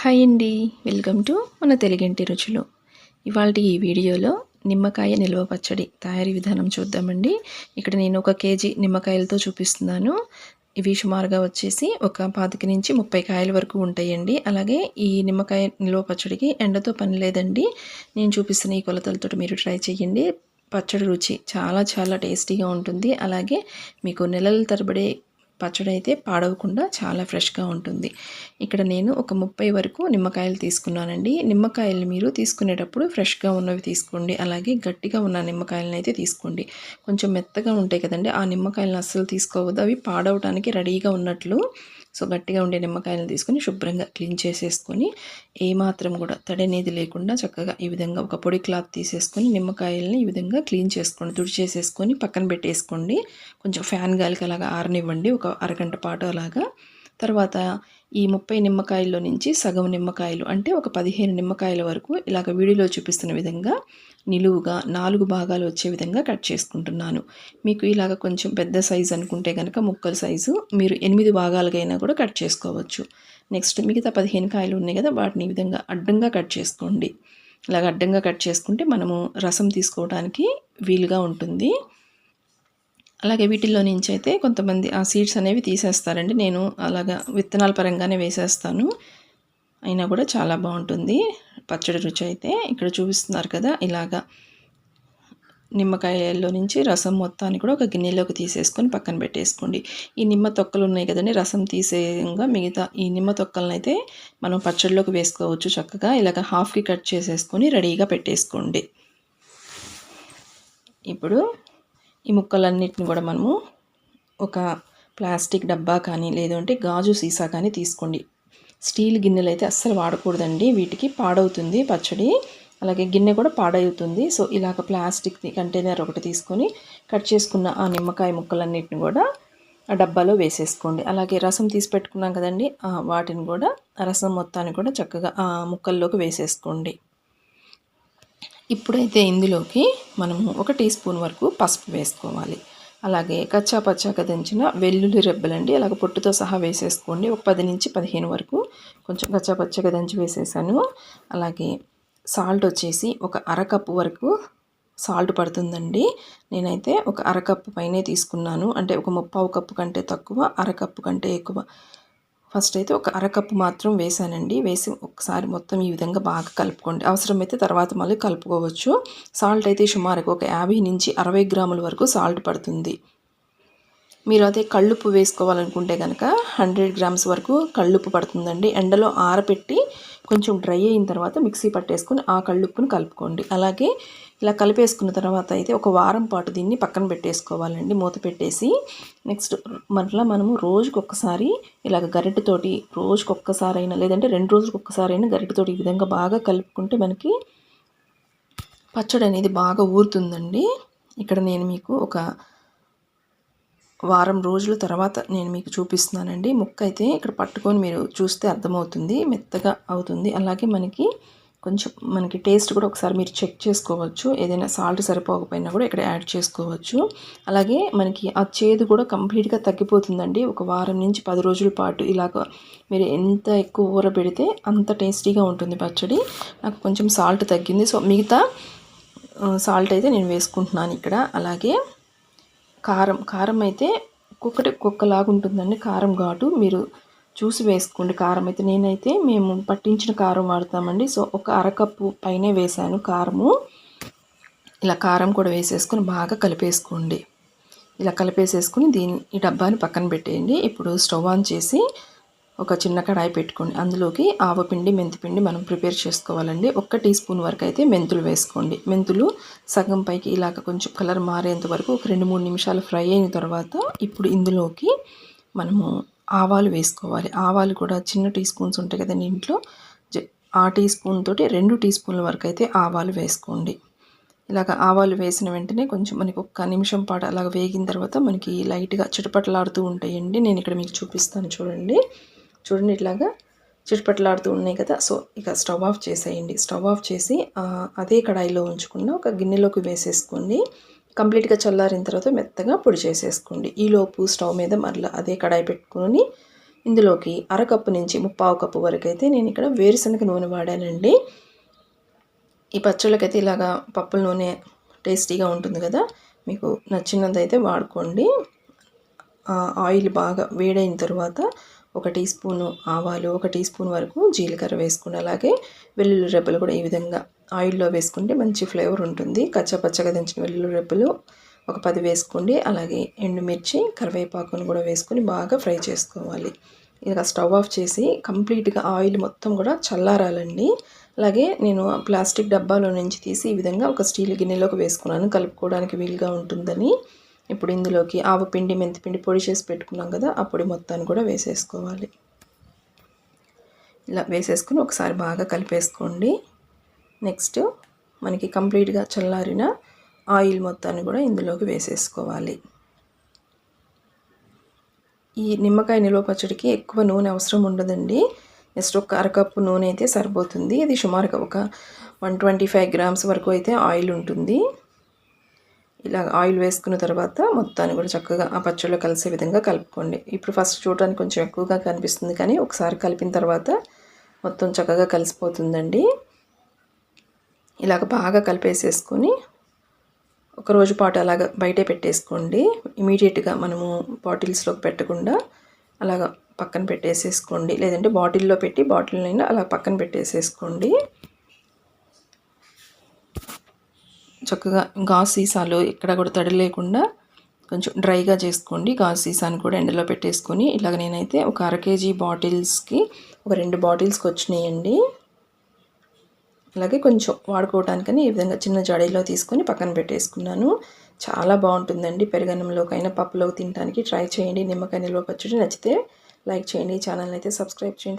Hi అండి. Welcome to మన తెలుగింటి రుచులు. ఇవాళ ఈ వీడియోలో నిమ్మకాయ నిల్వ పచ్చడి తయారీ విధానం చూద్దామండి. ఇక్కడ నేను ఒక కేజీ నిమ్మకాయలతో చూపిస్తున్నాను. ఇవి సుమారుగా వచ్చేసి ఒక పాతిక నుంచి ముప్పై కాయల వరకు ఉంటాయండి. అలాగే ఈ నిమ్మకాయ నిల్వ పచ్చడికి ఎండతో పని లేదండి. నేను చూపిస్తున్న ఈ కొలతలతో మీరు ట్రై చేయండి. పచ్చడి రుచి చాలా చాలా టేస్టీగా ఉంటుంది. అలాగే మీకు నెలల తరబడే పచ్చడి అయితే పాడవకుండా చాలా ఫ్రెష్గా ఉంటుంది. ఇక్కడ నేను ఒక ముప్పై వరకు నిమ్మకాయలు తీసుకున్నానండి. నిమ్మకాయలు మీరు తీసుకునేటప్పుడు ఫ్రెష్గా ఉన్నవి తీసుకోండి. అలాగే గట్టిగా ఉన్న నిమ్మకాయలను అయితే తీసుకోండి. కొంచెం మెత్తగా ఉంటాయి కదండి. ఆ నిమ్మకాయలను అస్సలు తీసుకోవద్దు. అవి పాడవటానికి రెడీగా ఉన్నట్లు సో గట్టిగా ఉండే నిమ్మకాయలను తీసుకొని శుభ్రంగా క్లీన్ చేసేసుకొని ఏమాత్రం కూడా తడనేది లేకుండా చక్కగా ఈ విధంగా ఒక పొడి క్లాత్ తీసేసుకొని నిమ్మకాయలని ఈ విధంగా క్లీన్ చేసుకోండి. తుడి చేసేసుకొని పక్కన పెట్టేసుకోండి. కొంచెం ఫ్యాన్ గాలికి అలాగా ఆరనివ్వండి. ఒక అరగంట పాటు అలాగా. తర్వాత ఈ ముప్పై నిమ్మకాయల్లో నుంచి సగం నిమ్మకాయలు అంటే ఒక పదిహేను నిమ్మకాయల వరకు ఇలాగ వీడియోలో చూపిస్తున్న విధంగా నిలువుగా నాలుగు భాగాలు వచ్చే విధంగా కట్ చేసుకుంటున్నాను. మీకు ఇలాగ కొంచెం పెద్ద సైజు అనుకుంటే కనుక ముక్కల సైజు మీరు ఎనిమిది భాగాలుగైనా కూడా కట్ చేసుకోవచ్చు. నెక్స్ట్ మిగతా పదిహేను కాయలు ఉన్నాయి కదా వాటిని ఈ విధంగా అడ్డంగా కట్ చేసుకోండి. ఇలాగ అడ్డంగా కట్ చేసుకుంటే మనము రసం తీసుకోవడానికి వీలుగా ఉంటుంది. అలాగే వీటిల్లో నుంచి అయితే కొంతమంది ఆ సీడ్స్ అనేవి తీసేస్తారండి. నేను అలాగా విత్తనాల పరంగానే వేసేస్తాను. అయినా కూడా చాలా బాగుంటుంది. పచ్చడి రుచి అయితే ఇక్కడ చూపిస్తున్నారు కదా ఇలాగా నిమ్మకాయల్లో నుంచి రసం మొత్తాన్ని కూడా ఒక గిన్నెలోకి తీసేసుకొని పక్కన పెట్టేసుకోండి. ఈ నిమ్మ తొక్కలు ఉన్నాయి కదండి రసం తీసేయంగా మిగతా ఈ నిమ్మ తొక్కలను అయితే మనం పచ్చడిలోకి వేసుకోవచ్చు చక్కగా. ఇలాగ హాఫ్కి కట్ చేసేసుకొని రెడీగా పెట్టేసుకోండి. ఇప్పుడు ఈ ముక్కలన్నిటిని కూడా మనము ఒక ప్లాస్టిక్ డబ్బా కానీ లేదంటే గాజు సీసా కానీ తీసుకోండి. స్టీల్ గిన్నెలు అయితే అస్సలు వాడకూడదండి. వీటికి పాడవుతుంది పచ్చడి అలాగే గిన్నె కూడా పాడవుతుంది. సో ఇలాగ ప్లాస్టిక్ కంటైనర్ ఒకటి తీసుకొని కట్ చేసుకున్న ఆ నిమ్మకాయ ముక్కలన్నిటిని కూడా ఆ డబ్బాలో వేసేసుకోండి. అలాగే రసం తీసి పెట్టుకున్నాం కదండి వాటిని కూడా రసం మొత్తాన్ని కూడా చక్కగా ఆ ముక్కల్లోకి వేసేసుకోండి. ఇప్పుడైతే ఇందులోకి మనము ఒక టీ స్పూన్ వరకు పసుపు వేసుకోవాలి. అలాగే కచ్చా పచ్చాక దంచిన వెల్లుల్లి రెబ్బలండి అలాగే పొట్టుతో సహా వేసేసుకోండి. ఒక పది నుంచి పదిహేను వరకు కొంచెం కచ్చా పచ్చగా దంచి వేసేసాను. అలాగే సాల్ట్ వచ్చేసి ఒక అరకప్పు వరకు సాల్ట్ పడుతుందండి. నేనైతే ఒక అరకప్పు పైనే తీసుకున్నాను. అంటే ఒక ముప్పావు కప్పు కంటే తక్కువ అరకప్పు కంటే ఎక్కువ. ఫస్ట్ అయితే ఒక అరకప్పు మాత్రం వేసానండి. వేసి ఒకసారి మొత్తం ఈ విధంగా బాగా కలుపుకోండి. అవసరమైతే తర్వాత మళ్ళీ కలుపుకోవచ్చు. సాల్ట్ అయితే సుమారుగా ఒక యాభై నుంచి అరవై గ్రాముల వరకు సాల్ట్ పడుతుంది. మీరు అదే కళ్ళుప్పు వేసుకోవాలనుకుంటే కనుక హండ్రెడ్ గ్రామ్స్ వరకు కళ్ళుప్పు పడుతుందండి. ఎండలో ఆరపెట్టి కొంచెం డ్రై అయిన తర్వాత మిక్సీ పట్టేసుకుని ఆ కళ్ళుప్పును కలుపుకోండి. అలాగే ఇలా కలిపేసుకున్న తర్వాత అయితే ఒక వారం పాటు దీన్ని పక్కన పెట్టేసుకోవాలండి. మూత పెట్టేసి నెక్స్ట్ మరలా మనము రోజుకొకసారి ఇలాగ గరిటెతోటి రోజుకొక్కసారైనా లేదంటే రెండు రోజులకొక్కసారైనా గరిటెతోటి ఈ విధంగా బాగా కలుపుకుంటే మనకి పచ్చడి అనేది బాగా ఊరుతుందండి. ఇక్కడ నేను మీకు ఒక వారం రోజుల తర్వాత నేను మీకు చూపిస్తున్నానండి. ముక్క అయితే ఇక్కడ పట్టుకొని మీరు చూస్తే అర్థమవుతుంది. మెత్తగా అవుతుంది. అలాగే మనకి కొంచెం మనకి టేస్ట్ కూడా ఒకసారి మీరు చెక్ చేసుకోవచ్చు. ఏదైనా సాల్ట్ సరిపోకపోయినా కూడా ఇక్కడ యాడ్ చేసుకోవచ్చు. అలాగే మనకి ఆ చేదు కూడా కంప్లీట్గా తగ్గిపోతుందండి. ఒక వారం నుంచి పది రోజుల పాటు ఇలాగ మీరు ఎంత ఎక్కువ ఊర పెడితే అంత టేస్టీగా ఉంటుంది పచ్చడి. నాకు కొంచెం సాల్ట్ తగ్గింది. సో మిగతా సాల్ట్ అయితే నేను వేసుకుంటున్నాను ఇక్కడ. అలాగే కారం కారం అయితే ఒక్కొక్కటి ఒక్కొక్కలాగా ఉంటుందండి కారం ఘాటు. మీరు చూసి వేసుకోండి కారం అయితే నేనైతే మేము పట్టించిన కారం వాడతామండి. సో ఒక అరకప్పు పైనే వేసాను కారము. ఇలా కారం కూడా వేసేసుకొని బాగా కలిపేసుకోండి. ఇలా కలిపేసేసుకుని దీన్ని ఈ డబ్బాని పక్కన పెట్టేయండి. ఇప్పుడు స్టవ్ ఆన్ చేసి ఒక చిన్న కడాయి పెట్టుకోండి. అందులోకి ఆవపిండి మెంతిపిండి మనం ప్రిపేర్ చేసుకోవాలండి. ఒక్క టీ స్పూన్ వరకు అయితే మెంతులు వేసుకోండి. మెంతులు సగం పైకి ఇలాగ కొంచెం కలర్ మారేంత వరకు ఒక రెండు మూడు నిమిషాలు ఫ్రై అయిన తర్వాత ఇప్పుడు ఇందులోకి మనము ఆవాలు వేసుకోవాలి. ఆవాలు కూడా చిన్న టీ స్పూన్స్ ఉంటాయి కదండి ఇంట్లో. ఆ టీ స్పూన్ తోటి రెండు టీ స్పూన్ల వరకు అయితే ఆవాలు వేసుకోండి. ఇలాగ ఆవాలు వేసిన వెంటనే కొంచెం మనకి ఒక్క నిమిషం పాటు అలాగ వేగిన తర్వాత మనకి లైట్గా చిటపటలాడుతూ ఉంటాయండి. నేను ఇక్కడ మీకు చూపిస్తాను చూడండి. చూడండి ఇట్లాగా చిటపట్లాడుతూ ఉన్నాయి కదా. సో ఇక స్టవ్ ఆఫ్ చేసేయండి. స్టవ్ ఆఫ్ చేసి అదే కడాయిలో ఉంచకుండా ఒక గిన్నెలోకి వేసేసుకోండి. కంప్లీట్గా చల్లారిన తర్వాత మెత్తగా పొడి చేసేసుకోండి. ఈలోపు స్టవ్ మీద మరలా అదే కడాయి పెట్టుకొని ఇందులోకి అరకప్పు నుంచి ముప్పావు కప్పు వరకు అయితే నేను ఇక్కడ వేరుశనగ నూనె వాడానండి. ఈ పచ్చళ్ళకైతే ఇలాగా పప్పుల నూనె టేస్టీగా ఉంటుంది కదా. మీకు నచ్చినదైతే వాడుకోండి. ఆయిల్ బాగా వేడైన తర్వాత ఒక టీ స్పూను ఆవాలు ఒక టీ స్పూన్ వరకు జీలకర్ర వేసుకుని అలాగే వెల్లుల్లి రెబ్బలు కూడా ఈ విధంగా ఆయిల్లో వేసుకుంటే మంచి ఫ్లేవర్ ఉంటుంది. కచ్చపచ్చగా దించిన వెల్లుల్లి రెబ్బలు ఒక పది వేసుకోండి. అలాగే ఎండుమిర్చి కరివేపాకును కూడా వేసుకొని బాగా ఫ్రై చేసుకోవాలి. ఇక స్టవ్ ఆఫ్ చేసి కంప్లీట్గా ఆయిల్ మొత్తం కూడా చల్లారాలండి. అలాగే నేను ఆ ప్లాస్టిక్ డబ్బాలో నుంచి తీసి ఈ విధంగా ఒక స్టీల్ గిన్నెలోకి వేసుకున్నాను. కలుపుకోవడానికి వీలుగా ఉంటుందని. ఇప్పుడు ఇందులోకి ఆవపిండి మెంతిపిండి పొడి చేసి పెట్టుకున్నాం కదా ఆ పొడి మొత్తాన్ని కూడా వేసేసుకోవాలి. ఇలా వేసేసుకుని ఒకసారి బాగా కలిపేసుకోండి. నెక్స్ట్ మనకి కంప్లీట్గా చల్లారిన ఆయిల్ మొత్తాన్ని కూడా ఇందులోకి వేసేసుకోవాలి. ఈ నిమ్మకాయ నిల్వ పచ్చడికి ఎక్కువ నూనె అవసరం ఉండదండి. జస్ట్ ఒక అరకప్పు నూనె అయితే సరిపోతుంది. ఇది సుమారుగా ఒక వన్ ట్వంటీ ఫైవ్ గ్రామ్స్ వరకు అయితే ఆయిల్ ఉంటుంది. ఇలా ఆయిల్ వేసుకున్న తర్వాత మొత్తాన్ని కూడా చక్కగా ఆ పచ్చడిలో కలిసే విధంగా కలుపుకోండి. ఇప్పుడు ఫస్ట్ చూడడానికి కొంచెం ఎక్కువగా కనిపిస్తుంది కానీ ఒకసారి కలిపిన తర్వాత మొత్తం చక్కగా కలిసిపోతుందండి. ఇలాగ బాగా కలిపేసేసుకొని ఒక రోజు పాటు అలాగ బయటే పెట్టేసుకోండి. ఇమీడియట్గా మనము బాటిల్స్లోకి పెట్టకుండా అలాగ పక్కన పెట్టేసేసుకోండి. లేదంటే బాటిల్లో పెట్టి బాటిల్ అయినా అలా పక్కన పెట్టేసేసుకోండి. చక్కగా గాజు సీసాలు ఎక్కడ కూడా తడి లేకుండా కొంచెం డ్రైగా చేసుకోండి. గాజు సీసాని కూడా ఎండలో పెట్టేసుకొని ఇలాగ నేనైతే ఒక అర కేజీ బాటిల్స్కి ఒక రెండు బాటిల్స్కి వచ్చినాయండి. అలాగే కొంచెం వాడుకోవడానికని ఈ విధంగా చిన్న జడీలో తీసుకొని పక్కన పెట్టేసుకున్నాను. చాలా బాగుంటుందండి పెరుగన్నంలోకైనా పప్పులోకి తినడానికి ట్రై చేయండి. నిమ్మకాయ నిల్వ పచ్చడి నచ్చితే లైక్ చేయండి. ఛానల్ అయితే సబ్స్క్రైబ్ చేయండి.